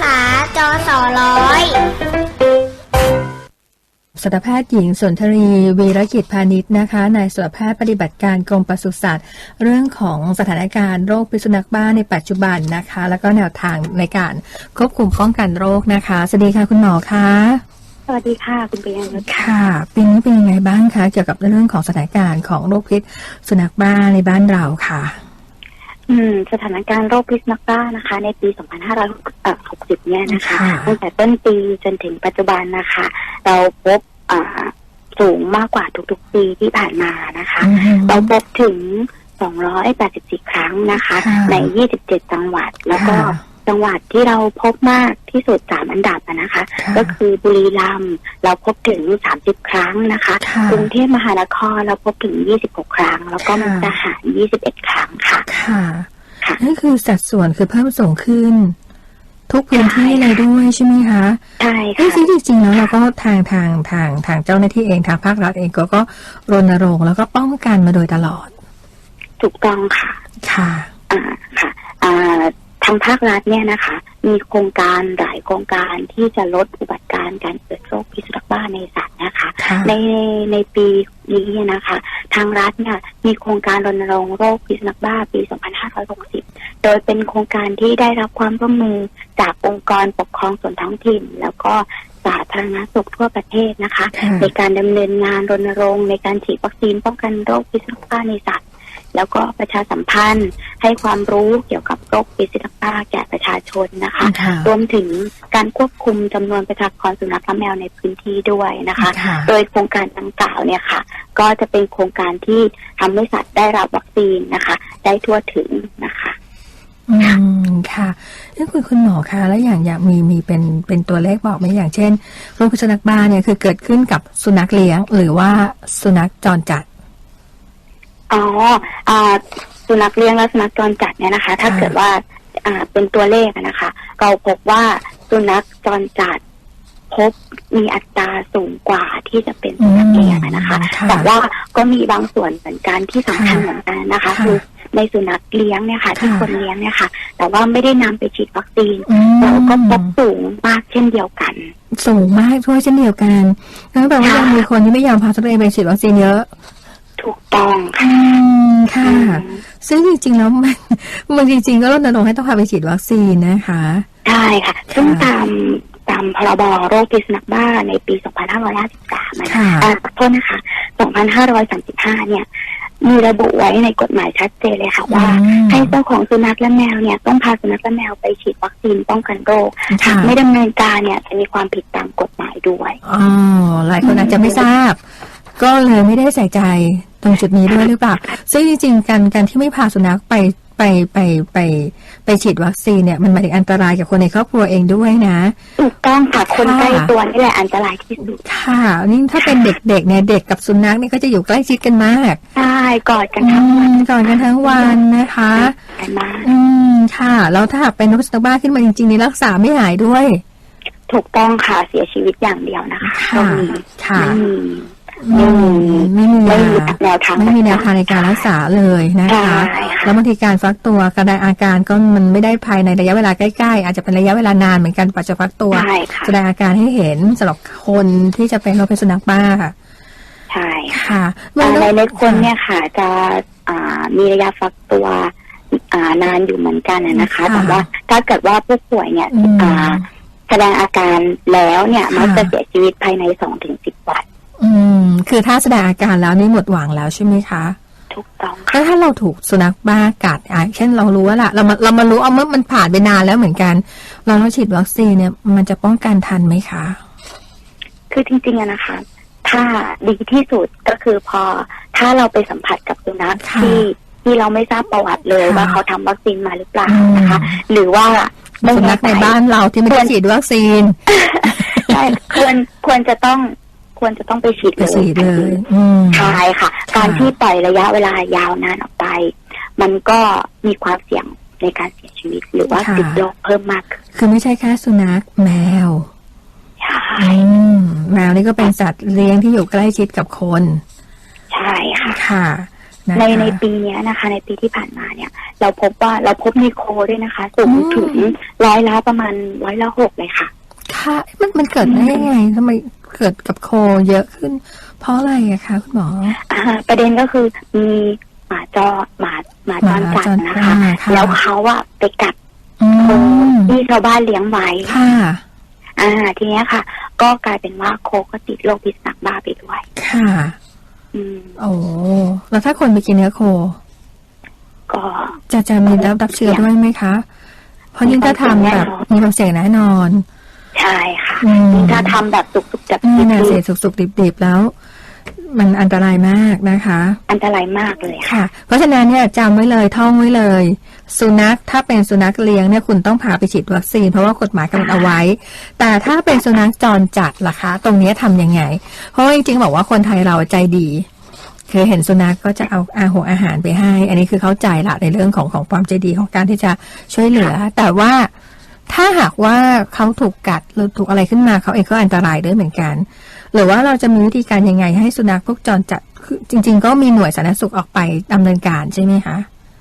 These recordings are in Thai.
ษาจอสอร้อยสัตวแพทย์หญิงสนทรีวีรกิจพาณิชย์นะคะนายสัตวแพทย์ปฏิบัติการกรมปศุสัตว์ เรื่องของสถานการณ์โรคพิษสุนัขบ้าในปัจจุบันนะคะ แล้วก็แนวทางในการควบคุมป้องกันโรคนะคะสวัสดีค่ะคุณหมอคะสวัสดีค่ะคุณปิยานุชค่ะปีนี้เป็นยังไงบ้างคะเกี่ยวกับเรื่องของสถานการณ์ของโรคพิษสุนัขบ้าในบ้านเราค่ะ อืม สถานการณ์โรคพิษนักบ้านะคะ ในปี 2560 เนี่ยนะคะค่ะตั้งแต่ต้นปีจนถึงปัจจุบันนะคะ เราพบอ่าสูงมากกว่าทุกๆปีที่ผ่านมานะคะอือฮึเราพบถึง 284 ครั้งนะคะค่ะใน 27 จังหวัดแล้วก็ค่ะ จังหวัดที่เราพบมากที่สุด3อันดับอะนะคะค่ะก็คือบุรีรัมย์เราพบถึง30ครั้งนะคะค่ะกรุงเทพมหานครเราพบถึง26ครั้ง แล้วก็ค่ะมุกดาหาร21ครั้งค่ะค่ะค่ะนั่นคือสัดส่วนคือเพิ่มสูงขึ้น ทุกพื้นที่เลยด้วยใช่ไหมคะใช่เอ้ยค่ะจริงๆแล้วเราก็ทางทางทางทางเจ้าหน้าที่เองทางภาครัฐเองก็ก็รณรงค์แล้วก็ป้องกันมาโดยตลอด ถูกต้องค่ะ ค่ะอ่าค่ะอ่าทางภาครัฐเนี่ยนะคะ มีโครงการหลายโครงการที่จะลดอุบัติการณ์การเกิดโรคพิษสุนัขบ้าในสัตว์นะคะค่ะในในปีนี้นะคะ ทางรัฐเนี่ยมีโครงการรณรงค์โรคพิษสุนัขบ้าปี 2560 โดยเป็นโครงการที่ได้รับความร่วมมือจากองค์กรปกครองส่วนท้องถิ่น แล้วก็สาธารณสุขทั่วประเทศนะคะค่ะในการดำเนินงานรณรงค์ในการฉีดวัคซีนป้องกันโรคพิษสุนัขบ้าในสัตว์ แล้วก็ประชาสัมพันธ์ ให้ความรู้เกี่ยวกับโรคพิษสุนัขบ้าแก่ประชาชนนะคะค่ะรวมถึงการควบคุมจำนวนประชากรสุนัขและแมวในพื้นที่ด้วยนะคะค่ะโดยโครงการดังกล่าวเนี่ยค่ะ ก็จะเป็นโครงการที่ทำให้สัตว์ได้รับวัคซีนนะคะ ได้ทั่วถึงนะคะอืมค่ะนี่คุณคุณหมอคะแล้วอย่างอย่างมีมีเป็นเป็นตัวเลขบอกไหมอย่างเช่นโรคพิษสุนัขบ้าเนี่ยคือเกิดขึ้นกับสุนัขเลี้ยง หรือว่าสุนัขจรจัด อ๋ออ่าสุนัขเลี้ยงและสุนัขจรจัดเนี่ยนะคะ ถ้าค่ะ เกิดว่าอ่าเป็นตัวเลขอะนะคะ เราพบว่าสุนัขจรจัด พบมีอัตราสูงกว่าที่จะเป็นสุนัขเลี้ยงอะนะคะค่ะแต่ว่าก็มีบางส่วนเหมือนกันที่สำคัญค่ะเหมือนกันนะคะ ค่ะคือในสุนัขเลี้ยงเนี่ยค่ะ ที่ค่ะ คนเลี้ยงเนี่ยค่ะ แต่ว่าไม่ได้นำไปฉีดวัคซีน อืมเราก็พบสูงมากเช่นเดียวกัน สูงมากด้วยเช่นเดียวกันนั่นแปลว่าค่ะ ยังมีคนที่ไม่ยอมพาตัวเองไปฉีดวัคซีนเยอะ ถูกต้องอืค่ะมค่ะอืมซึ่งจริงๆแล้วมันมันจริงๆก็รณรงค์ให้ต้องพาไปฉีดวัคซีนนะคะใช่ค่ะ ซึ่งค่ะตามตามพรบโรคพิษสุนัขบ้าในปี 2553นะค่ะอ่าขอโทษนะคะ 2535 เนี่ย มีระบุไว้ในกฎหมายชัดเจนเลยค่ะว่าอืมให้เจ้าของสุนัขและแมวเนี่ยต้องพาสุนัขและแมวไปฉีดวัคซีนป้องกันโรคค่ะหากไม่ดำเนินการเนี่ยจะมีความผิดตามกฎหมายด้วย อ๋อ หลายคนอาจจะไม่ทราบก็เลยไม่ได้ใส่ใจ ตรงจุดนี้ด้วยหรือเปล่า ซึ่งจริงๆการการที่ไม่พาสุนัขไปไปไปไปไปฉีดวัคซีนเนี่ยมันหมายถึงอันตรายกับคนในครอบครัวเองด้วยนะถูกต้องค่ะคนค่ะใกล้ตัวนี่แหละอันตรายที่สุดค่ะนี่ถ้าเป็นเด็กๆเนี่ยเด็กกับสุนัขเนี่ยก็จะอยู่ใกล้ชิดกันมากใช่กอดกันอืทั้งวันมก่อนกันทั้งวันนะคะกันมากอืมค่ะ แล้วถ้าหากเป็นนกพิราบบ้าขึ้นมาจริงๆนี่รักษาไม่หายด้วย ถูกต้องค่ะเสียชีวิตอย่างเดียวนะคะค่ะตรงนี้ค่ะ ไม่มีอืมไม่มีไม่ยามีแนวทางไม่มีแนวทางในการรักษาเลยนะคะใช่ค่ะแล้วบางทีการฟักตัวกระดอาการก็มันไม่ได้ภายในระยะเวลาใกล้ๆ อาจจะเป็นระยะเวลานานเหมือนกันกว่าจะฟักตัวใช่ค่ะแสดงอาการให้เห็นสำหรับคนที่จะเป็นโรคพิษสุนัขบ้าค่ะใช่ค่ะค่ะอ่าต้องในในคนเนี่ยค่ะ จะอ่ามีระยะฟักตัวอ่านานอยู่เหมือนกันน่ะนะคะแต่ว่าถ้าเกิดว่าผู้ป่วยเนี่ยอืมอ่าแสดงอาการแล้วเนี่ยค่ะมักจะเสียชีวิตภายในสองถึงสิบวัน อืม คือถ้าแสดงอาการแล้วนี่หมดหวังแล้วใช่ไหมคะถูกต้องค่ะถ้าถ้าเราถูกสุนัขบ้ากัดอะเช่นเรารู้ว่าละเรามาเรามารู้เอาเมื่อมันผ่านไปนานแล้วเหมือนกัน เราเราฉีดวัคซีนเนี่ย มันจะป้องกันทันไหมคะ คือจริงๆอะนะคะ ถ้าดีที่สุดก็คือพอ ถ้าเราไปสัมผัสกับสุนัขค่ะที่ที่เราไม่ทราบประวัติเลยค่ะว่าเขาทำวัคซีนมาหรือเปล่าอืมนะคะ หรือว่าไม่สุนัขในบ้านเราที่ไม่ได้ฉีดวัคซีนใช่ควรควรจะต้อง ควรจะต้องไปฉีดไปฉีดเลยอืมใช่ค่ะค่ะ การที่ปล่อยระยะเวลายาวนานออกไป มันก็มีความเสี่ยงในการเสียชีวิตหรือว่าค่ะติดโรคเพิ่มมากขึ้นคือไม่ใช่แค่สุนัขแมวใช่อืมแมวนี่ก็เป็นสัตว์เลี้ยงที่อยู่ใกล้ชิดกับคน ใช่ค่ะค่ะนะคะในในปีเนี้ยนะคะ ในปีที่ผ่านมาเนี่ย เราพบว่าเราพบในโคด้วยนะคะ สูงอืมถึงร้อยละประมาณร้อยละหกเลยค่ะ ค่ะ มันมันเกิดได้ยังไงทำไม เกิดกับโคเยอะขึ้น เพราะอะไรอะคะคุณหมออ่าประเด็นก็คือมีหมาจอหมาหมาจรจัดนะคะหมาจรค่ะแล้วเขาอะไปกัดอืโคมที่ชาวบ้านเลี้ยงไว้ค่ะอ่า ทีเนี้ยค่ะ ก็กลายเป็นว่าโคก็ติดโรคพิษสุนัขบ้าไปด้วย ค่ะ อืมโอ้แล้วถ้าคนไปกินเนื้อโค ก็จะจะมีรับรับเชื้อด้วยไหมคะ เพราะยิ่งถ้าทำแบบมีความเสี่ยงแน่นอน ใช่ค่ะอืมถ้าทำแบบสุกๆจับนี่นะๆเสียสุกๆดิบๆแล้ว มันอันตรายมากนะคะ อันตรายมากเลยค่ะค่ะ เพราะฉะนั้นเนี่ยจำไว้เลยท่องไว้เลย สุนัขถ้าเป็นสุนัขเลี้ยงเนี่ยคุณต้องพาไปฉีดวัคซีนเพราะว่ากฎหมายกำหนดเอาไว้ แต่ถ้าเป็นสุนัขจรจัดล่ะคะ ตรงเนี้ยทำยังไง เพราะว่าจริงๆบอกว่าคนไทยเราใจดีคือเห็นสุนัขก็จะเอาอาหงอาหารไปให้ อันนี้คือเข้าใจละในเรื่องของของความใจดีของการที่จะช่วยเหลือ แต่ว่า ถ้าหากว่าเขาถูกกัดหรือถูกอะไรขึ้นมาเขาเองก็อันตรายด้วยเหมือนกัน หรือว่าเราจะมีวิธีการยังไงให้สุนัขพวกจรจัดคือจริง ๆ ก็มีหน่วยสาธารณสุขออกไปดำเนินการใช่ไหมคะ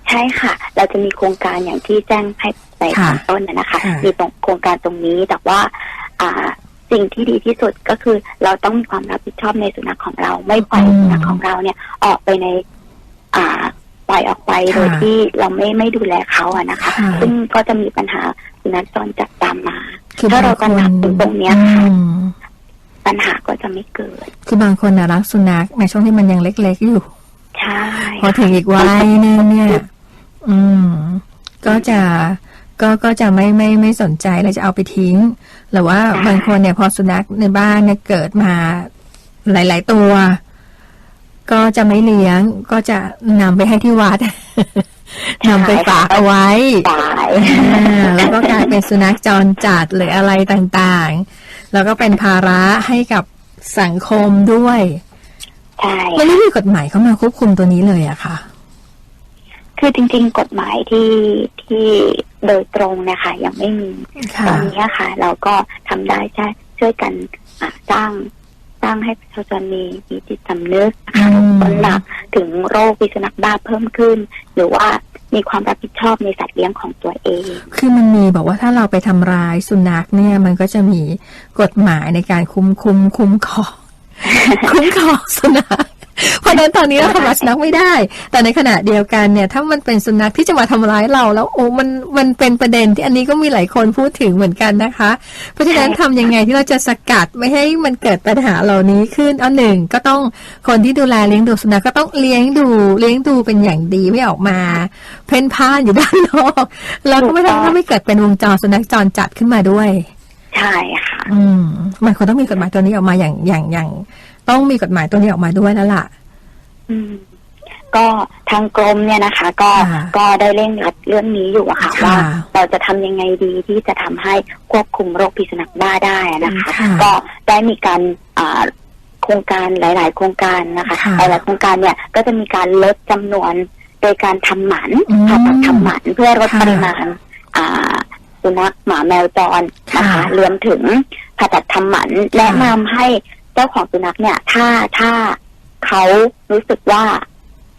ใช่ค่ะ เราจะมีโครงการอย่างที่แจ้งให้ไปค่ะตอนต้นนะนะคะค่ะมีตรงโครงการตรงนี้แต่ว่าอ่าสิ่งที่ดีที่สุดก็คือเราต้องมีความรับผิดชอบในสุนัขของเรา ไม่ปล่อยสุนัขของเราเนี่ยออกไปใน อ่า ปล่อยออกไปโดยที่เราไม่ไม่ดูแลเขาอะนะคะค่ะซึ่งก็จะมีปัญหาสุนัขจรจัดตามมาคือถ้าบาเรางตคระหนันกถึงตรงเนี้ยค่ะอืมปัญหาก็จะไม่เกิด คือบางคนนะรักสุนัขในช่วงที่มันยังเล็ก ๆ อยู่ใช่พอถึงอีกวัยหนึงเนี่ย อืม ก็จะก็ก็จะไม่ไม่ไม่สนใจเลยจะเอาไปทิ้ง หรือว่าบางคนเนี่ยพอสุนัขในบ้านเนี่ยเกิดมาหลาย ๆ ตัว ก็จะไม่เลี้ยงก็จะนำไปให้ที่วัดนำไปฝากเอาไว้ตายอ่าแล้วก็กลายเป็นสุนัขจรจัดหรืออะไรต่างๆ แล้วก็เป็นภาระให้กับสังคมด้วยใช่มันไม่มีกฎหมายเข้ามาควบคุมตัวนี้เลยอะค่ะ คือจริง ๆ กฎหมายที่ที่โดยตรงเนะคะยังไม่มีค่ะตอนนี้ค่ะ เราก็ทำได้ใช่ช่วยกันอ่าสร้าง สร้างให้ประชาชนมีมีจิตสำนึกนะคะอืมตระหนักถึงโรคพิษสุนัขบ้าเพิ่มขึ้น หรือว่ามีความรับผิดชอบในสัตว์เลี้ยงของตัวเอง คือมันมีบอกว่าถ้าเราไปทำร้ายสุนัขเนี่ยมันก็จะมีกฎหมายในการคุ้มคุ้มคุ้มครองคุ้มครองสุนัขเพ ราะฉะนั้นตอนนี้เราทำร้ายสุนัขไม่ได้ แต่ในขณะเดียวกันเนี่ย ถ้ามันเป็นสุนัขที่จะมาทำร้ายเรา แล้วโอ้มันมันเป็นประเด็นที่อันนี้ก็มีหลายคนพูดถึงเหมือนกันนะคะ เพราะฉะนั้นทำยังไงที่เราจะสกัดไม่ให้มันเกิดปัญหาเหล่านี้ขึ้นเอาหนึ่งก็ต้องคนที่ดูแลเลี้ยงดูสุนัขก็ต้องเลี้ยงดูเลี้ยงดูเป็นอย่างดีไม่ออกมา เพ่นพ่านอยู่ด้านนอกแล้วก็ไม่ทำให้ไม่เกิดเป็นวงจรสุนัขจรจัดขึ้นมาด้วยใช่ค่ะ อืมมันควรต้องมีกฎหมายตัวนี้ออกมาอย่างอย่างอย่าง ต้องมีกฎหมายตัวนี้ออกมาด้วยแล้วล่ะอืม ก็ทางกรมเนี่ยนะคะ ก็ค่ะก็ได้เร่งรัดเรื่องนี้อยู่อะค่ะค่ะว่าเราจะทำยังไงดีที่จะทำให้ควบคุมโรคพิษสุนัขบ้าได้นะคะค่ะก็ได้มีการอ่าโครงการหลาย ๆ โครงการนะคะค่ะหลายๆโครงการเนี่ยก็จะมีการลดจำนวนโดยการทำหมันอืมผ่าตัดทำหมันเพื่อลดค่ะปริมาณอ่าสุนัขหมาแมวจรนะคะค่ะรวมถึงผ่าตัดทำหมันค่ะแนะนำให้เจ้าของสุนัขเนี่ยถ้าถ้า เขารู้สึกว่า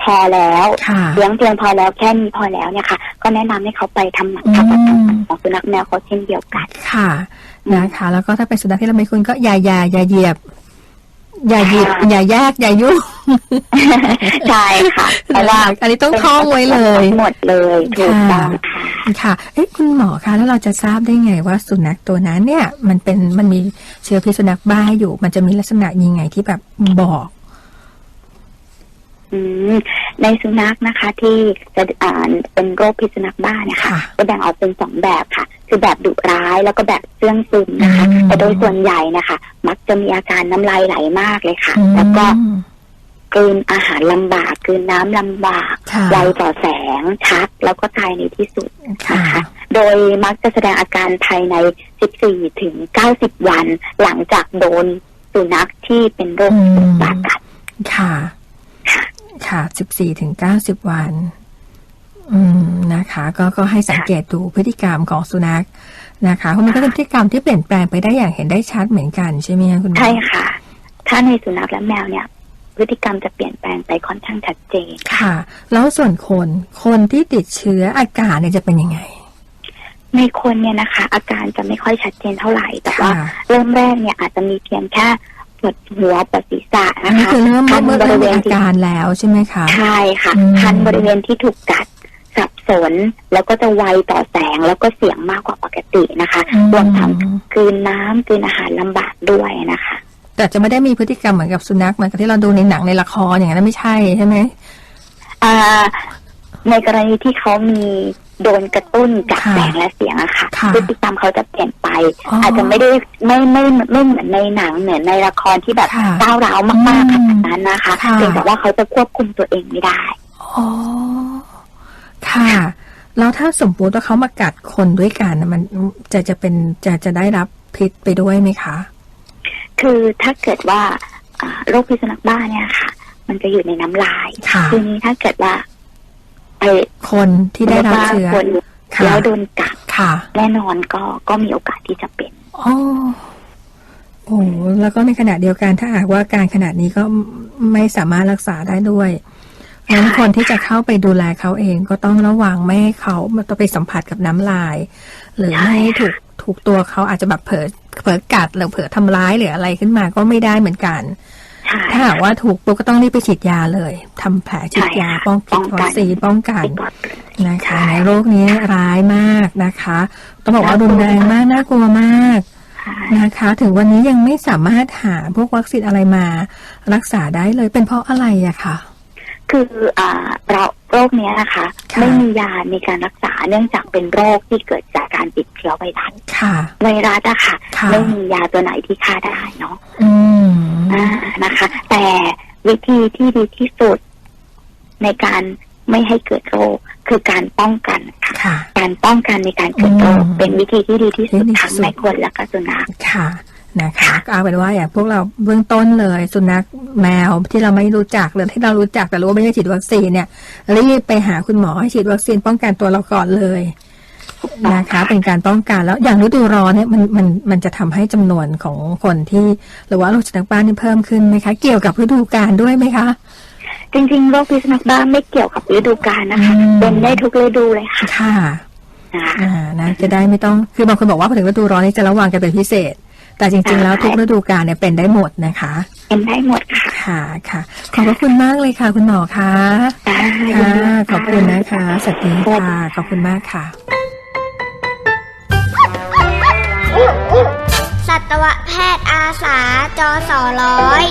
พอแล้วค่ะเลี้ยงเพียงพอแล้วแค่นี้พอแล้วเนี่ยค่ะ ก็แนะนำให้เขาไปทำหมันอืมผ่าตัดทำหมันของสุนัขแมวเขาเช่นเดียวกัน ค่ะนะคะ แล้วก็ถ้าเป็นสุนัขที่เราไม่คุ้นก็อย่าอย่าอย่าเหยียบ อย่าหยิบค่ะอย่าแยกอย่ายุ่งใช่ค่ะเพราะว่าอันนี้ต้องท่องไว้เลยหมดเลยถูกต้องค่ะค่ะเอ๊ะคุณหมอคะแล้วเราจะทราบได้ไงว่าสุนัขตัวนั้นเนี่ย มันเป็นมันมีเชื้อพิษสุนัขบ้าอยู่ มันจะมีลักษณะยังไงที่แบบบอกอืม ในสุนัขนะคะ ที่จะอ่านเป็นโรคพิษสุนัขบ้าเนี่ยค่ะค่ะจะแบ่งออกเป็นสองแบบค่ะ คือแบบดุร้ายแล้วก็แบบเสื่องซึมนะคะอืมแต่โดยส่วนใหญ่นะคะ มักจะมีอาการน้ำลายไหลมากเลยค่ะอืมแล้วก็กลืนอาหารลำบากกลืนน้ำลำบากค่ะไวต่อแสงชักแล้วก็ตายในที่สุดค่ะนะคะโดยมักจะแสดงอาการภายใน 14 ถึง 90 วัน หลังจากโดนสุนัขที่เป็นโรคพิษสุนัขบ้ากัดค่ะ ค่ะสิบสี่ถึงเก้าสิบวัน อืมนะคะ ก็ก็ให้สังเกตดูพฤติกรรมของสุนัขนะคะเพราะมันก็เป็นพฤติกรรมที่เปลี่ยนแปลงไปได้อย่างเห็นได้ชัดเหมือนกันใช่ไหมคะคุณหมอใช่ค่ะ ถ้าในสุนัขและแมวเนี่ยพพฤติกรรมจะเปลี่ยนแปลงไปค่อนข้างชัดเจนค่ะ แล้วส่วนคนคนที่ติดเชื้ออาการเนี่ยจะเป็นยังไง ในคนเนี่ยนะคะ อาการจะไม่ค่อยชัดเจนเท่าไหร่แต่ว่าค่ะเริ่มแรกเนี่ยอาจจะมีเพียงแค่ ปวดหัวปวดศีรษะอันนะนี้คะคือเริ่มคันเมื่อบเริ่ริมเวมีณอาที่การแล้วใช่ไหมคะใช่ค่ะอืมคันบริเวณที่ถูกกัดสับสนแล้วก็จะไวต่อแสงแล้วก็เสียงมากกว่าปกตินะคะอืมรวมทั้งกลืนน้ำกลืนอาหารลำบากด้วยนะคะ แต่จะไม่ได้มีพฤติกรรมเหมือนกับสุนัขเหมือนกับที่เราดูในหนังในละครอย่างนั้นไม่ใช่ใช่ไหมอ่า ในกรณีที่เขามีโดนกระตุ้นจากค่ะแสงและเสียงอะค่ะค่ะพฤติกรรมเขาจะเปลี่ยนไปอ๋อออาจจะไม่ได้ไม่ไม่ไม่เหมือนในหนังเหมือนในละครที่แบบค่ะก้าวร้าวมากๆขอืมนาดนั้นนะคะค่ะเพียงแต่ว่าเขาจะควบคุมตัวเองไม่ได้อ๋อค่ะ แล้วถ้าสมมติว่าเขามากัดคนด้วยกันน่ะมันจะจะเป็นจะจะได้รับพิษไปด้วยไหมคะ คือถ้าเกิดว่าอ่าโรคพิษสุนัขบ้าเนี่ยค่ะ มันจะอยู่ในน้ำลายค่ะทีนี้ถ้าเกิดว่า ไปคนที่ได้รับเชื้อคนค่ะแล้วโดนกัดค่ะแน่นอนก็ก็มีโอกาสที่จะเป็นอ๋อโอ้แล้วก็ในขณะเดียวกันถ้าหากว่าการขนาดนี้ก็ไม่สามารถรักษาได้ด้วยงั้นคนที่จะเข้าไปดูแลเขาเองก็ต้องระวังไม่ให้เขามันต้องไปสัมผัสกับน้ำลาย หรือไม่ให้ถูกถูกตัวเขาอาจจะแบบเผลอเผลอกัดหรือเผลอทำร้ายหรืออะไรขึ้นมาก็ไม่ได้เหมือนกันใช่ ถ้าหากว่าถูกปุ๊บก็ต้องรีบไปฉีดยาเลยทำแผลฉีดยาใช่ค่ะป้องป้กันองกันวัคซีนป้องกันไม่ปลอดภัยนะคะใช่ในโรคนี้ร้ายมากนะคะต้องบอกว่าน่ากลัรุวนแรงมากน่ากลัวมากใช่นะคะ ถึงวันนี้ยังไม่สามารถหาพวกวัคซีนอะไรมา รักษาได้เลยเป็นเพราะอะไรอะคะคืออ่าเราโรคเนี้ยนะคะค่ะไม่มียาในการรักษาเนื่องจากเป็นโรคที่เกิดจากการติดเชื้อไวรัสค่ะไวรัสอะค่ะค่ะ ไม่มียาตัวไหนที่ฆ่าได้เนาะอืมอ่า นะคะ แต่วิธีที่ดีที่สุดในการไม่ให้เกิดโรคคือการป้องกันค่ะค่ะการป้องกันในการเกิดโรคอืมเป็นวิธีที่ดีที่สุดที่ดีที่ทั้งสุดในคนและก็สุนัขค่ะนะคะก็เอาเป็นว่าอย่างพวกเราเบื้องต้นเลยสุนัขแมวที่เราไม่รู้จักหรือที่เรารู้จักแต่รู้ว่าไม่ได้ฉีดวัคซีนเนี่ยรีบไปหาคุณหมอให้ฉีดวัคซีนป้องกันตัวเราก่อนเลย นะคะ เป็นการป้องกันแล้วอย่างฤดูร้อนเนี่ยมันมันมันจะทำให้จำนวนของคนที่หรือว่าโรคสุนัขบ้านนี่เพิ่มขึ้นไหมคะ เกี่ยวกับฤดูกาลด้วยไหมคะจริงๆโรคพิษสุนัขบ้าไม่เกี่ยวกับฤดูกาลนะคะอืมเป็นได้ทุกฤดูเลยค่ะค่ะนะคะอ่านะจะได้ไม่ต้องคือบางคนบอกว่าพอถึงฤดูร้อนนี่จะระวังกันเป็นพิเศษ แต่จริง ๆ แล้วทุกฤดูกาลเนี่ยเป็นได้หมดนะคะ เป็นได้หมดค่ะค่ะค่ะขอบพระคุณมากเลยค่ะ คุณหมอคะได้ค่ะขอบคุณนะคะสวัสดีค่ะขอบคุณมากค่ะ สัตวแพทย์อาสาจอสอร้อย